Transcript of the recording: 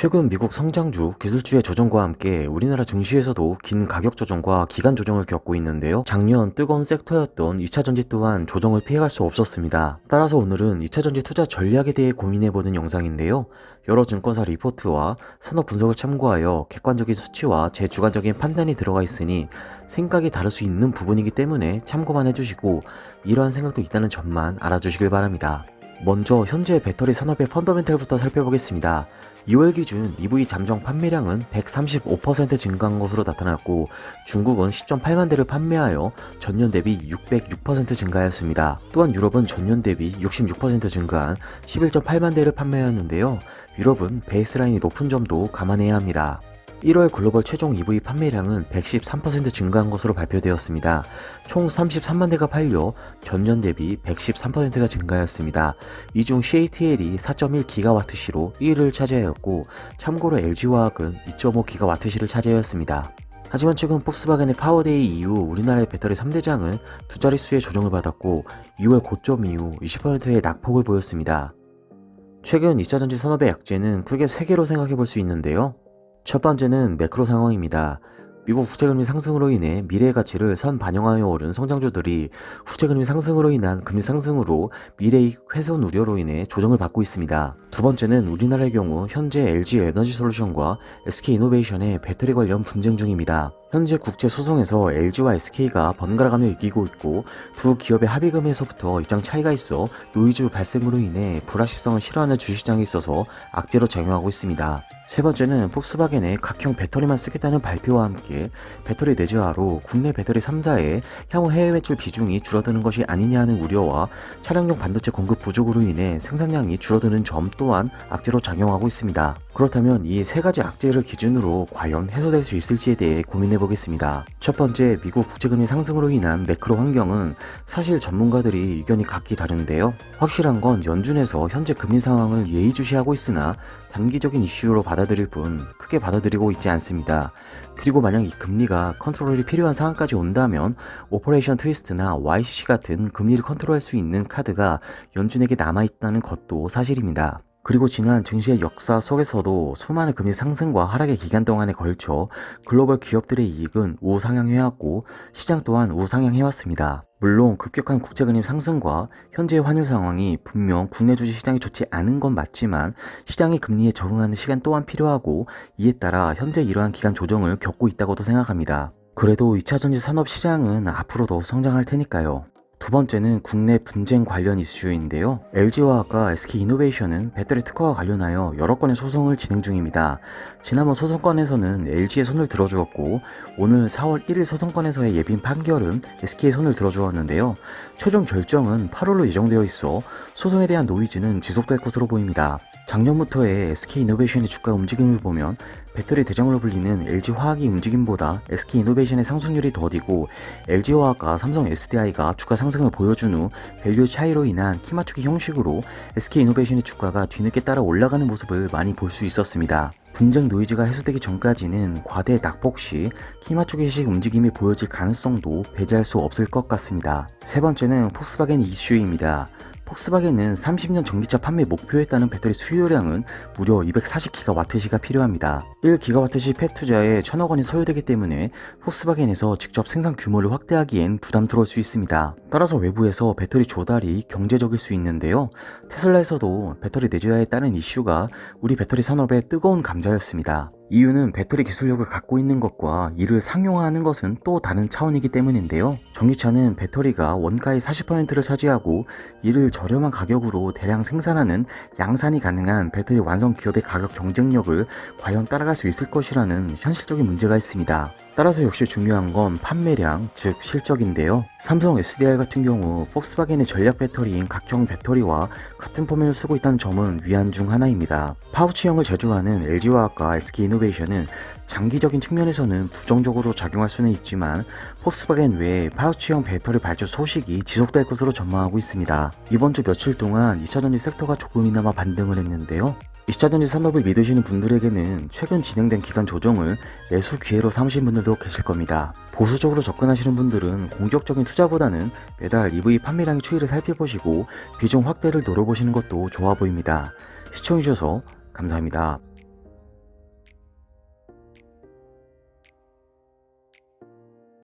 최근 미국 성장주, 기술주의 조정과 함께 우리나라 증시에서도 긴 가격 조정과 기간 조정을 겪고 있는데요. 작년 뜨거운 섹터였던 2차 전지 또한 조정을 피해갈 수 없었습니다. 따라서 오늘은 2차 전지 투자 전략에 대해 고민해보는 영상인데요. 여러 증권사 리포트와 산업 분석을 참고하여 객관적인 수치와 제 주관적인 판단이 들어가 있으니 생각이 다를 수 있는 부분이기 때문에 참고만 해주시고 이러한 생각도 있다는 점만 알아주시길 바랍니다. 먼저 현재 배터리 산업의 펀더멘탈부터 살펴보겠습니다. 2월 기준 EV 잠정 판매량은 135% 증가한 것으로 나타났고 중국은 10.8만 대를 판매하여 전년 대비 606% 증가하였습니다. 또한 유럽은 전년 대비 66% 증가한 11.8만 대를 판매하였는데요. 유럽은 베이스라인이 높은 점도 감안해야 합니다. 1월 글로벌 최종 EV 판매량은 113% 증가한 것으로 발표되었습니다. 총 33만 대가 팔려 전년 대비 113%가 증가하였습니다. 이 중 CATL이 4.1GWh로 1위를 차지하였고 참고로 LG화학은 2.5GWh를 차지하였습니다. 하지만 최근 폭스바겐의 파워데이 이후 우리나라의 배터리 3대장은 두 자릿수의 조정을 받았고 2월 고점 이후 20%의 낙폭을 보였습니다. 최근 2차전지 산업의 약재는 크게 세 개로 생각해 볼 수 있는데요. 첫 번째는 매크로 상황입니다. 미국 국채금리 상승으로 인해 미래의 가치를 선 반영하여 오른 성장주들이 국채금리 상승으로 인한 금리 상승으로 미래이익 훼손 우려로 인해 조정을 받고 있습니다. 두 번째는 우리나라의 경우 현재 LG 에너지 솔루션과 SK 이노베이션의 배터리 관련 분쟁 중입니다. 현재 국제 소송에서 LG와 SK가 번갈아가며 이기고 있고 두 기업의 합의금에서부터 입장 차이가 있어 노이즈 발생으로 인해 불확실성을 싫어하는 주시장에 있어서 악재로 작용하고 있습니다. 세 번째는 폭스바겐의 각형 배터리만 쓰겠다는 발표와 함께 배터리 내재화로 국내 배터리 3사의 향후 해외 매출 비중이 줄어드는 것이 아니냐 하는 우려와 차량용 반도체 공급 부족으로 인해 생산량이 줄어드는 점 또한 악재로 작용하고 있습니다. 그렇다면 이 세 가지 악재를 기준으로 과연 해소될 수 있을지에 대해 고민해 보겠습니다. 첫 번째, 미국 국제금리 상승으로 인한 매크로 환경은 사실 전문가들이 의견이 각기 다른데요. 확실한 건 연준에서 현재 금리 상황을 예의주시하고 있으나 단기적인 이슈로 받아 들일 뿐 크게 받아들이고 있지 않습니다. 그리고 만약 이 금리가 컨트롤이 필요한 상황까지 온다면 오퍼레이션 트위스트나 YCC 같은 금리를 컨트롤할 수 있는 카드가 연준에게 남아있다는 것도 사실입니다. 그리고 지난 증시의 역사 속에서도 수많은 금리 상승과 하락의 기간 동안에 걸쳐 글로벌 기업들의 이익은 우상향해왔고 시장 또한 우상향해왔습니다. 물론 급격한 국제금리 상승과 현재의 환율 상황이 분명 국내 주식 시장이 좋지 않은 건 맞지만 시장의 금리에 적응하는 시간 또한 필요하고 이에 따라 현재 이러한 기간 조정을 겪고 있다고도 생각합니다. 그래도 2차전지 산업 시장은 앞으로도 성장할 테니까요. 두 번째는 국내 분쟁 관련 이슈인데요. LG화학과 SK이노베이션은 배터리 특허와 관련하여 여러 건의 소송을 진행 중입니다. 지난번 소송건에서는 LG의 손을 들어주었고 오늘 4월 1일 소송건에서의 예빈 판결은 SK의 손을 들어주었는데요. 최종 결정은 8월로 예정되어 있어 소송에 대한 노이즈는 지속될 것으로 보입니다. 작년부터의 SK이노베이션의 주가 움직임을 보면 배터리 대장으로 불리는 LG화학이 움직임보다 SK이노베이션의 상승률이 더디고 LG화학과 삼성 SDI가 주가 상승을 보여준 후 밸류 차이로 인한 키 맞추기 형식으로 SK이노베이션의 주가가 뒤늦게 따라 올라가는 모습을 많이 볼 수 있었습니다. 분쟁 노이즈가 해소되기 전까지는 과대 낙폭 시키 맞추기식 움직임이 보여질 가능성도 배제할 수 없을 것 같습니다. 세 번째는 폭스바겐 이슈입니다. 폭스바겐은 30년 전기차 판매 목표에 따른 배터리 수요량은 무려 240GWh가 필요합니다. 1GWh 팩 투자에 1000억 원이 소요되기 때문에 폭스바겐에서 직접 생산 규모를 확대하기엔 부담스러울 수 있습니다. 따라서 외부에서 배터리 조달이 경제적일 수 있는데요. 테슬라에서도 배터리 내재화에 따른 이슈가 우리 배터리 산업의 뜨거운 감자였습니다. 이유는 배터리 기술력을 갖고 있는 것과 이를 상용화하는 것은 또 다른 차원이기 때문인데요. 전기차는 배터리가 원가의 40%를 차지하고 이를 저렴한 가격으로 대량 생산하는 양산이 가능한 배터리 완성 기업의 가격 경쟁력을 과연 따라갈 수 있을 것이라는 현실적인 문제가 있습니다. 따라서 역시 중요한 건 판매량, 즉 실적인데요. 삼성 SDI 같은 경우 폭스바겐의 전략 배터리인 각형 배터리와 같은 포맷을 쓰고 있다는 점은 위안 중 하나입니다. 파우치형을 제조하는 LG화학과 SK이노베이션은 장기적인 측면에서는 부정적으로 작용할 수는 있지만 폭스바겐 외에 파우치형 배터리 발주 소식이 지속될 것으로 전망하고 있습니다. 이번 주 며칠 동안 2차전지 섹터가 조금이나마 반등을 했는데요. 2차전지 산업을 믿으시는 분들에게는 최근 진행된 기간 조정을 매수 기회로 삼으신 분들도 계실 겁니다. 보수적으로 접근하시는 분들은 공격적인 투자보다는 매달 EV 판매량의 추이를 살펴보시고 비중 확대를 노려보시는 것도 좋아 보입니다. 시청해주셔서 감사합니다.